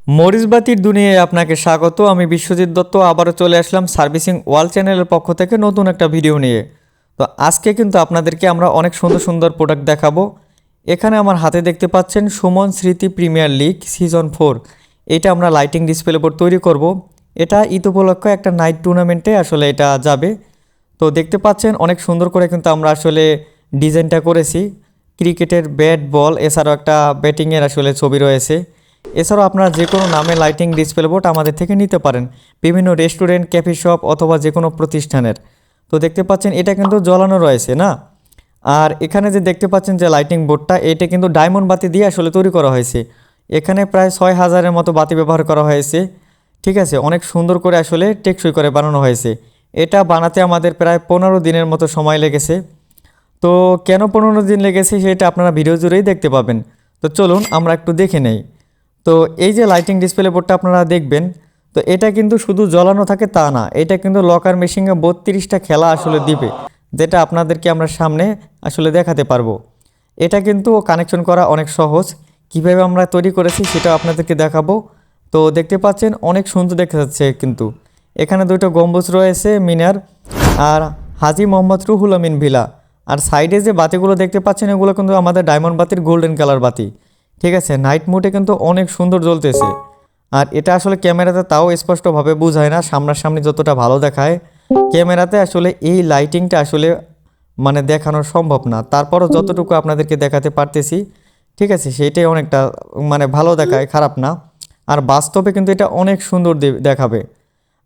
মরিচবাতির দুনিয়ায় আপনাকে স্বাগত। আমি বিশ্বজিৎ দত্ত, আবারও চলে আসলাম সার্ভিসিং ওয়াল চ্যানেলের পক্ষ থেকে নতুন একটা ভিডিও নিয়ে। তো আজকে কিন্তু আপনাদেরকে আমরা অনেক সুন্দর সুন্দর প্রোডাক্ট দেখাবো। এখানে আমার হাতে দেখতে পাচ্ছেন সুমন স্মৃতি প্রিমিয়ার লিগ সিজন ফোর এটা আমরা লাইটিং ডিসপ্লে বোর্ড তৈরি করব। এটা ঈদ উপলক্ষে একটা নাইট টুর্নামেন্টে আসলে এটা যাবে। তো দেখতে পাচ্ছেন অনেক সুন্দর করে কিন্তু আমরা আসলে ডিজাইনটা করেছি। ক্রিকেটের ব্যাট বল এছাড়াও একটা ব্যাটিংয়ের আসলে ছবি রয়েছে। এছাড়াও আপনারা যে কোনো নামে লাইটিং ডিসপ্লে বোর্ড আমাদের থেকে নিতে পারেন। বিভিন্ন রেস্টুরেন্ট ক্যাফে শপ অথবা যে কোনো প্রতিষ্ঠানের। তো দেখতে পাচ্ছেন, এটা কিন্তু জ্বলানো রয়েছে, না? আর এখানে যে দেখতে পাচ্ছেন যে লাইটিং বোর্ডটা এটা কিন্তু ডায়মন্ড বাতি দিয়ে আসলে তৈরি করা হয়েছে। এখানে প্রায় ছয় হাজারের মতো বাতি ব্যবহার করা হয়েছে। ঠিক আছে, অনেক সুন্দর করে আসলে টেকসই করে বানানো হয়েছে। এটা বানাতে আমাদের প্রায় পনেরো দিনের মতো সময় লেগেছে। তো কেন পনেরো দিন লেগেছে সেটা আপনারা ভিডিও জুড়েই দেখতে পাবেন। তো চলুন, আমরা একটু দেখে নেই। তো এই যে লাইটিং ডিসপ্লে বোর্ডটা আপনারা দেখবেন, তো এটা কিন্তু শুধু জ্বলানো থাকে তা না, এটা কিন্তু লকার মেশিনে বত্রিশটা খেলা আসলে দিবে, যেটা আপনাদেরকে আমরা সামনে আসলে দেখাতে পারব। এটা কিন্তু কানেকশন করা অনেক সহজ, কীভাবে আমরা তৈরি করেছি সেটা আপনাদেরকে দেখাবো। তো দেখতে পাচ্ছেন, অনেক সুন্দর দেখা যাচ্ছে কিন্তু। এখানে দুটো গম্বুজ রয়েছে, মিনার, আর হাজি মোহাম্মদ রুহুল আমিন ভিলা। আর সাইডে যে বাতিগুলো দেখতে পাচ্ছেন, এগুলো কিন্তু আমাদের ডায়মন্ড বাতির গোল্ডেন কালার বাতি। ঠিক আছে নাইট মোডে কিন্তু অনেক সুন্দর জ্বলতেছে। আর এটা আসলে ক্যামেরাতে তাও স্পষ্টভাবে বোঝায় না, সামনাসামনি যতটা ভালো দেখায়, ক্যামেরাতে আসলে এই লাইটিংটা আসলে মানে দেখানো সম্ভব না। তারপরও যতটুকু আপনাদেরকে দেখাতে পারতেছি, ঠিক আছে, সেইটাই অনেকটা মানে ভালো দেখায়, খারাপ না। আর বাস্তবে কিন্তু এটা অনেক সুন্দর দেখাবে।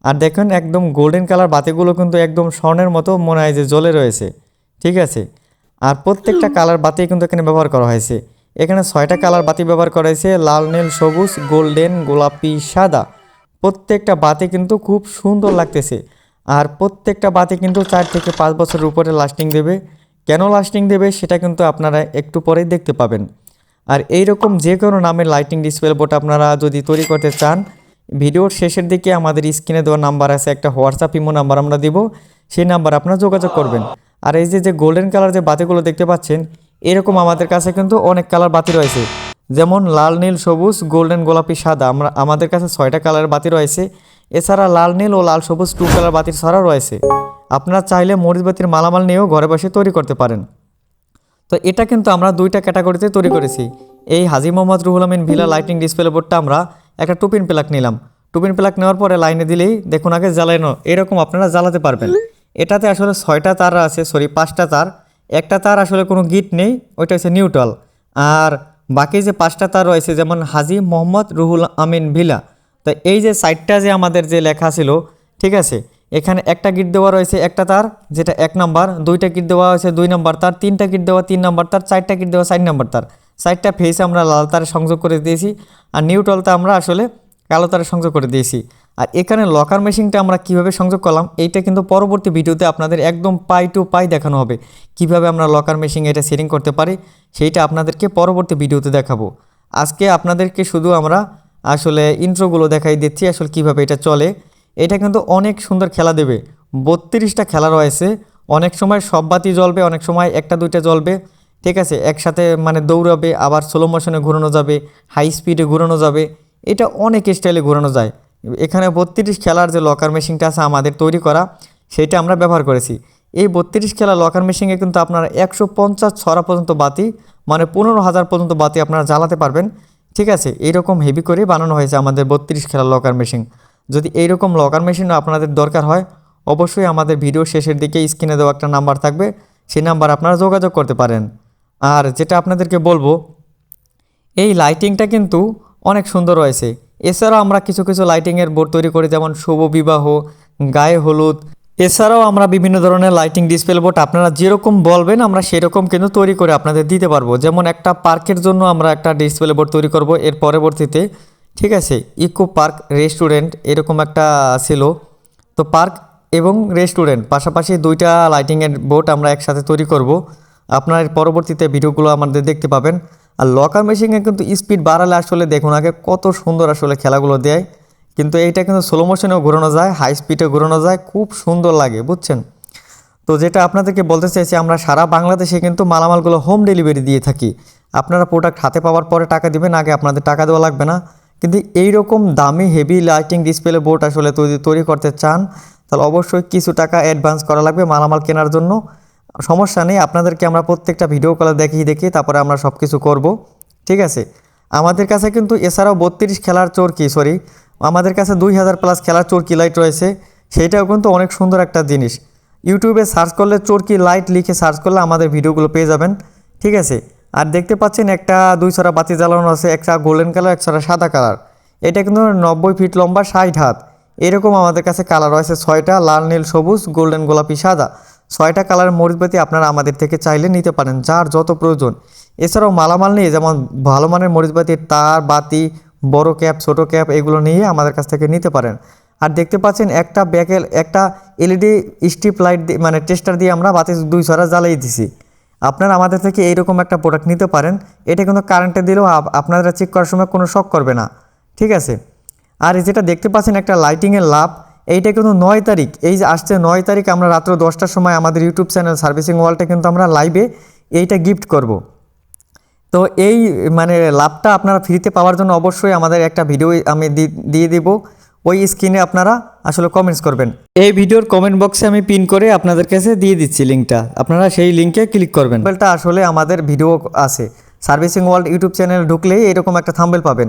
আর দেখেন, একদম গোল্ডেন কালার বাতিগুলো কিন্তু একদম স্বর্ণের মতো মনে হয় যে জ্বলে রয়েছে, ঠিক আছে। আর প্রত্যেকটা কালার বাতি কিন্তু এখানে ব্যবহার করা হয়েছে। এখানে ছয়টা কালার বাতি ব্যবহার করা হয়েছে, লাল, নীল, সবুজ, গোল্ডেন, গোলাপি, সাদা। প্রত্যেকটা বাতি কিন্তু খুব সুন্দর লাগতেছে। আর প্রত্যেকটা বাতি কিন্তু চার থেকে পাঁচ বছরের উপরে লাস্টিং দেবে। কেন লাস্টিং দেবে সেটা কিন্তু আপনারা একটু পরেই দেখতে পাবেন। আর এইরকম যে কোনো নামের লাইটিং ডিসপ্লে বোর্ড আপনারা যদি তৈরি করতে চান, ভিডিওর শেষের দিকে আমাদের স্ক্রিনে দেওয়া নাম্বার আছে, একটা হোয়াটসঅ্যাপ ইমো নাম্বার আমরা দিব। সেই নাম্বার আপনারা যোগাযোগ করবেন। আর এই যে যে গোল্ডেন কালার যে বাতিগুলো দেখতে পাচ্ছেন এরকম আমাদের কাছে কিন্তু অনেক কালার বাতি রয়েছে। যেমন লাল, নীল, সবুজ গোল্ডেন গোলাপি, সাদা। আমরা, আমাদের কাছে ছয়টা কালার বাতি রয়েছে। এছাড়া লাল, নীল ও লাল, সবুজ টু কালার বাতির ছাড়াও রয়েছে। আপনারা চাইলে মরিচ বাতির মালামাল নিয়েও ঘরে বসে তৈরি করতে পারেন। তো এটা কিন্তু আমরা দুইটা ক্যাটাগরিতে তৈরি করেছি। এই Haji Mohammad Ruhul Amin villa lighting display বোর্ডটা আমরা একটা টুপিন প্লাক নিলাম। টুপিন প্লাক নেওয়ার পরে লাইনে দিলেই দেখুন আগে জ্বালানো, এরকম আপনারা জ্বালাতে পারবেন। এটাতে আসলে ছয়টা তার আছে সরি পাঁচটা তার। একটা তার আসলে কোনো গিট নেই, ওইটা হচ্ছে নিউট্রাল। আর বাকি যে পাঁচটা তার রয়েছে, যেমন হাজি মোহাম্মদ রুহুল আমিন ভিলা, তো এই যে সাইডটা যে আমাদের যে লেখা ছিল, ঠিক আছে? এখানে একটা গিট দেওয়া রয়েছে একটা তার, যেটা এক নাম্বার, দুইটা গিট দেওয়া হয়েছে দুই নাম্বার তার, তিনটা গিট দেওয়া তিন নাম্বার তার, চারটা গিট দেওয়া চার নাম্বার তার। চারটা ফেস আমরা লাল তারে সংযোগ করে দিয়েছি, আর নিউট্রালটা আমরা আসলে কালো তারে সংযোগ করে দিয়েছি। আর এখানে লকার মেশিনটা আমরা কীভাবে সংযোগ করলাম, এইটা কিন্তু পরবর্তী ভিডিওতে আপনাদের একদম পাই টু পাই দেখানো হবে। কীভাবে আমরা লকার মেশিন এটা সেটিং করতে পারি, সেইটা আপনাদেরকে পরবর্তী ভিডিওতে দেখাবো। আজকে আপনাদেরকে শুধু আমরা আসলে ইন্ট্রোগুলো দেখাই দিচ্ছি, আসলে কীভাবে এটা চলে। এটা কিন্তু অনেক সুন্দর খেলা দেবে। বত্রিশটা খেলা রয়েছে, অনেক সময় সব বাতি জ্বলবে, অনেক সময় একটা দুইটা জ্বলবে। ঠিক আছে, একসাথে মানে দৌড়াবে, আবার স্লো মোশনে ঘোরানো যাবে হাই স্পিডে ঘোরানো যাবে। এটা অনেক স্টাইলে ঘোরানো যায়। এখানে বত্রিশ খেলার যে লকার মেশিনটা আছে আমাদের তৈরি করা সেটা আমরা ব্যবহার করেছি। এই বত্রিশ খেলা লকার মেশিনে কিন্তু আপনারা একশো পঞ্চাশ ছড়া পর্যন্ত বাতি মানে পনেরো হাজার পর্যন্ত বাতি আপনারা জ্বালাতে পারবেন। ঠিক আছে, এইরকম হেভি করে বানানো হয়েছে আমাদের বত্রিশ খেলা লকার মেশিন যদি এইরকম লকার মেশিন আপনাদের দরকার হয়, অবশ্যই আমাদের ভিডিও শেষের দিকে স্ক্রিনে দেওয়া একটা নাম্বার থাকবে, সেই নাম্বার আপনারা যোগাযোগ করতে পারেন। আর যেটা আপনাদেরকে বলব, এই লাইটিংটা কিন্তু অনেক সুন্দর রয়েছে এছাড়াও আমরা কিছু কিছু লাইটিংয়ের বোর্ড তৈরি করি, যেমন শুভ বিবাহ, গায়ে হলুদ। এছাড়াও আমরা বিভিন্ন ধরনের লাইটিং ডিসপ্লে বোর্ড আপনারা যেরকম বলবেন আমরা সেরকম কিন্তু তৈরি করে আপনাদের দিতে পারব। যেমন একটা পার্কের জন্য আমরা একটা ডিসপ্লে বোর্ড তৈরি করব এর পরবর্তীতে, ঠিক আছে? ইকো পার্ক রেস্টুরেন্ট এরকম একটা ছিল। তো পার্ক এবং রেস্টুরেন্ট, পাশাপাশি দুইটা লাইটিংয়ের বোর্ড আমরা একসাথে তৈরি করব। আপনার পরবর্তীতে ভিডিওগুলো আমাদের দেখতে পাবেন। আর লকার মেশিনে কিন্তু স্পিড বাড়ালে আসলে দেখুন আগে কত সুন্দর আসলে খেলাগুলো দেয়। কিন্তু এইটা কিন্তু স্লো মোশনেও ঘোরানো যায় হাই স্পিডে ঘোরানো যায়, খুব সুন্দর লাগে, বুঝছেন? তো যেটা আপনাদেরকে বলতে চাইছি, আমরা সারা বাংলাদেশে কিন্তু মালামালগুলো হোম ডেলিভারি দিয়ে থাকি। আপনারা প্রোডাক্ট হাতে পাওয়ার পরে টাকা দিবেন, আগে আপনাদের টাকা দেওয়া লাগবে না। কিন্তু এই রকম দামি হেভি লাইটিং ডিসপ্লে বোর্ড আসলে তৈরি করতে চান, তাহলে অবশ্যই কিছু টাকা অ্যাডভান্স করা লাগবে মালামাল কেনার জন্য। সমস্যা নেই, আপনাদেরকে আমরা প্রত্যেকটা ভিডিও কলে দেখিয়ে দেখি তারপরে আমরা সব কিছু করব, ঠিক আছে? আমাদের কাছে কিন্তু এছাড়াও বত্রিশ খেলার চরকি সরি আমাদের কাছে দুই হাজার প্লাস খেলার চরকি লাইট রয়েছে, সেইটাও কিন্তু অনেক সুন্দর একটা জিনিস। ইউটিউবে সার্চ করলে চরকি লাইট লিখে সার্চ করলে আমাদের ভিডিওগুলো পেয়ে যাবেন, ঠিক আছে? আর দেখতে পাচ্ছেন একটা দুই ছড়া বাতি জ্বালানো আছে, একটা গোল্ডেন কালার এক ছড়া সাদা কালার এটা কিন্তু নব্বই ফিট লম্বা, ষাট হাত। এরকম আমাদের কাছে কালার রয়েছে ছয়টা, লাল, নীল, সবুজ গোল্ডেন গোলাপি, সাদা। ছয়টা কালারের মরিচবাতি আপনারা আমাদের থেকে চাইলে নিতে পারেন, যার যত প্রয়োজন। এছাড়াও মালামাল নিয়ে যেমন ভালো মানের মরিচবাতির তার বাতি, বড় ক্যাপ, ছোট ক্যাপ, এগুলো নিয়ে আমাদের কাছ থেকে নিতে পারেন। আর দেখতে পাচ্ছেন একটা ব্যাকেল, একটা এলইডি স্ট্রিপ লাইট দিয়ে মানে টেস্টার দিয়ে আমরা বাতি দুই ছড়া জ্বালিয়ে দিছি। আপনারা আমাদের থেকে এইরকম একটা প্রোডাক্ট নিতে পারেন। এটা কিন্তু কারেন্টে দিলেও আপনারা চেক করার সময় কোনো শক করবে না। ঠিক আছে? আর যেটা দেখতে পাচ্ছেন একটা লাইটিংয়ের লাভ। এইটা কিন্তু নয় তারিখ। এই যে আসছে নয় তারিখ, আমরা রাত্র দশটার সময় আমাদের ইউটিউব চ্যানেল সার্ভিসিং ওয়ালটা কিন্তু আমরা লাইভে এইটা গিফট করব। তো এই মানে লাভটা আপনারা ফ্রিতে পাওয়ার জন্য অবশ্যই আমাদের একটা ভিডিও আমি দিয়ে দিব। ওই স্ক্রিনে আপনারা আসলে কমেন্টস করবেন। এই ভিডিওর কমেন্ট বক্সে আমি পিন করে আপনাদের কাছে দিয়ে দিচ্ছি লিঙ্কটা আপনারা সেই লিঙ্কে ক্লিক করবেন। থাম্বেলটা আসলে আমাদের ভিডিও আছে। সার্ভিসিং ওয়ার্ল্ড ইউটিউব চ্যানেল ঢুকলেই এরকম একটা থাম্বেল পাবেন।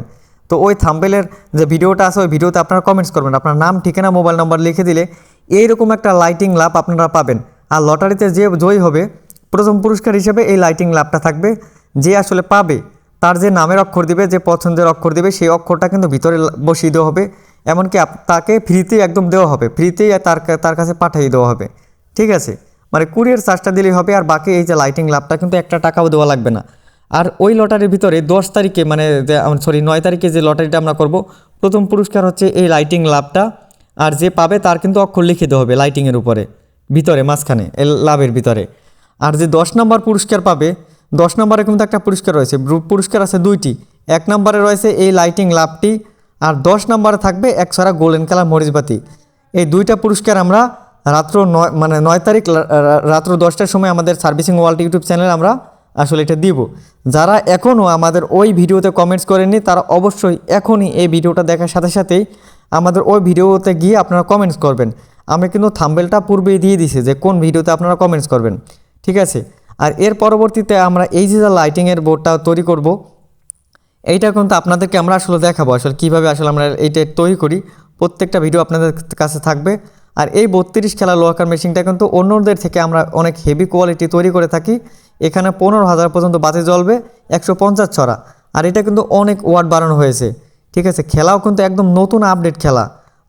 তো ওই থাম্বেলের যে ভিডিওটা আছে, ওই ভিডিওতে আপনারা কমেন্টস করবেন। আপনার নাম, ঠিকানা মোবাইল নাম্বার লিখে দিলে এইরকম একটা লাইটিং লাভ আপনারা পাবেন। আর লটারিতে যে জয়ী হবে, প্রথম পুরস্কার হিসেবে এই লাইটিং লাভটা থাকবে। যে আসলে পাবে, তার যে নামের অক্ষর দিবে, যে পছন্দের অক্ষর দিবে, সেই অক্ষরটা কিন্তু ভিতরে বসিয়ে দেওয়া হবে। এমনকি তাকে ফ্রিতেই একদম দেওয়া হবে। ফ্রিতেই তার তার কাছে পাঠিয়ে দেওয়া হবে। ঠিক আছে? মানে কুরিয়ার চার্জটা দিলেই হবে, আর বাকি এই যে লাইটিং লাভটা কিন্তু একটা টাকাও দেওয়া লাগবে না। আর ওই লটারির ভিতরে দশ তারিখে মানে সরি নয় তারিখে যে লটারিটা আমরা করব, প্রথম পুরস্কার হচ্ছে এই লাইটিং লাভটা আর যে পাবে তার কিন্তু অক্ষর লিখে দেওয়া হবে লাইটিংয়ের উপরে, ভিতরে, মাঝখানে লাভের ভিতরে। আর যে দশ নম্বর পুরস্কার পাবে, দশ নম্বরে কিন্তু একটা পুরস্কার রয়েছে পুরস্কার আছে দুইটি। এক নম্বরে রয়েছে এই লাইটিং লাভটি আর দশ নম্বরে থাকবে একশোরা গোল্ডেন কালার মরিচবাতি। এই দুইটা পুরস্কার আমরা রাত্র নয় মানে নয় তারিখ রাত্র দশটার সময় আমাদের সার্ভিসিং ওয়ার্ল্ড ইউটিউব চ্যানেলে আমরা আসলে এটা দিব। যারা এখনও আমাদের ওই ভিডিওতে কমেন্টস করেননি, তারা অবশ্যই এখনই এই ভিডিওটা দেখার সাথে সাথেই আমাদের ওই ভিডিওতে গিয়ে আপনারা কমেন্টস করবেন। আমি কিন্তু থাম্বেলটা পূর্বেই দিয়ে দিছি যে কোন ভিডিওতে আপনারা কমেন্টস করবেন। ঠিক আছে? আর এর পরবর্তীতে আমরা এই যে লাইটিংয়ের বোর্ডটা তৈরি করব, এইটা কিন্তু আপনাদেরকে আমরা আসলে দেখাবো। আসলে কীভাবে আসলে আমরা এইটা তৈরি করি, প্রত্যেকটা ভিডিও আপনাদের কাছে থাকবে। আর এই বত্রিশ খেলা লোহাকার মেশিনটা কিন্তু অন্যদের থেকে আমরা অনেক হেভি কোয়ালিটি তৈরি করে থাকি। এখানে পনেরো হাজার পর্যন্ত বাতি জ্বলবে, একশো পঞ্চাশ ছড়া। আর এটা কিন্তু অনেক ওয়াট বাড়ানো হয়েছে। ঠিক আছে, খেলাও কিন্তু একদম নতুন আপডেট খেলা।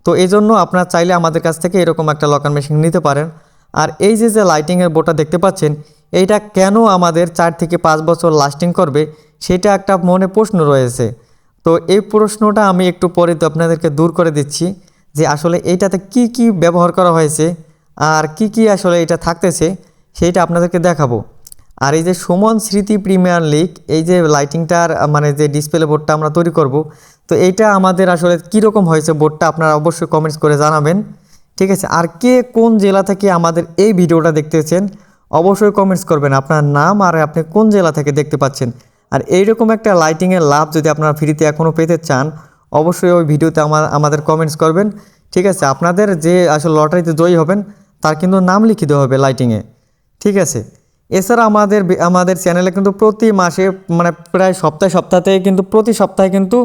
তো এই জন্য আপনারা চাইলে আমাদের কাছ থেকে এরকম একটা লকার মেশিন নিতে পারেন। আর এই যে যে লাইটিংয়ের বোর্ডটা দেখতে পাচ্ছেন, এইটা কেন আমাদের চার থেকে পাঁচ বছর লাস্টিং করবে, সেটা একটা মনে প্রশ্ন রয়েছে। তো এই প্রশ্নটা আমি একটু পরে তো আপনাদেরকে দূর করে দিচ্ছি। যে আসলে এইটাতে কি কি ব্যবহার করা হয়েছে আর কি কি আসলে এটা থাকতেছে সেইটা আপনাদেরকে দেখাবো। আর এই যে সুমন স্মৃতি প্রিমিয়ার লিগ, এই যে লাইটিংটার মানে যে ডিসপ্লে বোর্ডটা আমরা তৈরি করব, তো এইটা আমাদের আসলে কীরকম হয়েছে বোর্ডটা আপনারা অবশ্যই কমেন্টস করে জানাবেন। ঠিক আছে, আর কে কোন জেলা থেকে আমাদের এই ভিডিওটা দেখতেছেন, অবশ্যই কমেন্টস করবেন আপনার নাম আর আপনি কোন জেলা থেকে দেখতে পাচ্ছেন। আর এইরকম একটা লাইটিংয়ের লাভ যদি আপনারা ফ্রিতে এখনও পেতে চান অবশ্যই ওই ভিডিওতে আমার, আমাদের কমেন্টস করবেন। ঠিক আছে, আপনাদের যে আসলে লটারিতে জয়ী হবেন, তার কিন্তু নাম লিখে দেওয়া হবে লাইটিংয়ে ঠিক আছে, এছাড়া আমাদের আমাদের চ্যানেলে কিন্তু প্রতি মাসে মানে প্রায় সপ্তাহে, সপ্তাহতে কিন্তু, প্রতি সপ্তাহে কিন্তু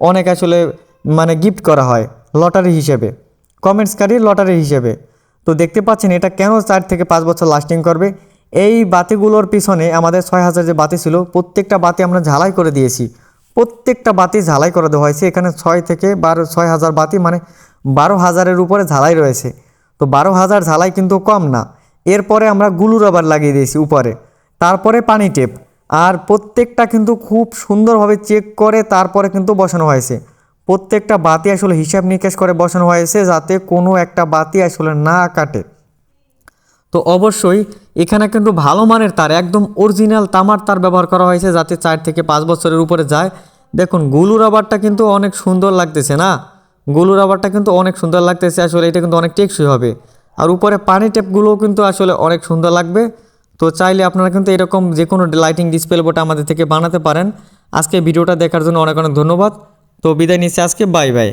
অনেক আসলে মানে গিফট করা হয় লটারি হিসেবে কমেন্টসকারী লটারি হিসেবে। তো দেখতে পাচ্ছেন এটা কেন চার থেকে পাঁচ বছর লাস্টিং করবে? এই বাতিগুলোর পিছনে আমাদের ছয় হাজার যে বাতি ছিল, প্রত্যেকটা বাতি আমরা ঝালাই করে দিয়েছি। প্রত্যেকটা বাতি ঝালাই করে দেওয়া হয়েছে। এখানে ছয় থেকে বারো, ছয় হাজার বাতি মানে বারো হাজারের উপরে ঝালাই রয়েছে। তো বারো হাজার ঝালাই কিন্তু কম না। এরপরে আমরা গুলু রাবার লাগিয়ে দিয়েছি উপরে। তারপরে পানি টেপ। আর প্রত্যেকটা কিন্তু খুব সুন্দরভাবে চেক করে তারপরে কিন্তু বসানো হয়েছে। প্রত্যেকটা বাতি আসলে হিসাব নিকাশ করে বসানো হয়েছে যাতে কোনো একটা বাতি আসলে না কাটে। তো অবশ্যই এখানে কিন্তু ভালো মানের তার, একদম অরিজিনাল তামার তার ব্যবহার করা হয়েছে যাতে চার থেকে পাঁচ বছরের উপরে যায়। দেখুন গুলু রাবারটা কিন্তু অনেক সুন্দর লাগতেছে না? গুলু রাবারটা কিন্তু অনেক সুন্দর লাগতেছে, আসলে এটা কিন্তু অনেক টেকসই হবে। আর উপরে পানি টেপগুলোও কিন্তু আসলে অনেক সুন্দর লাগবে। তো চাইলে আপনারা কিন্তু এরকম যে কোনো লাইটিং ডিসপ্লে বোর্ড আমাদের থেকে বানাতে পারেন। আজকে ভিডিওটা দেখার জন্য অনেক অনেক ধন্যবাদ। তো বিদায় নিচ্ছি আজকে, বাই বাই।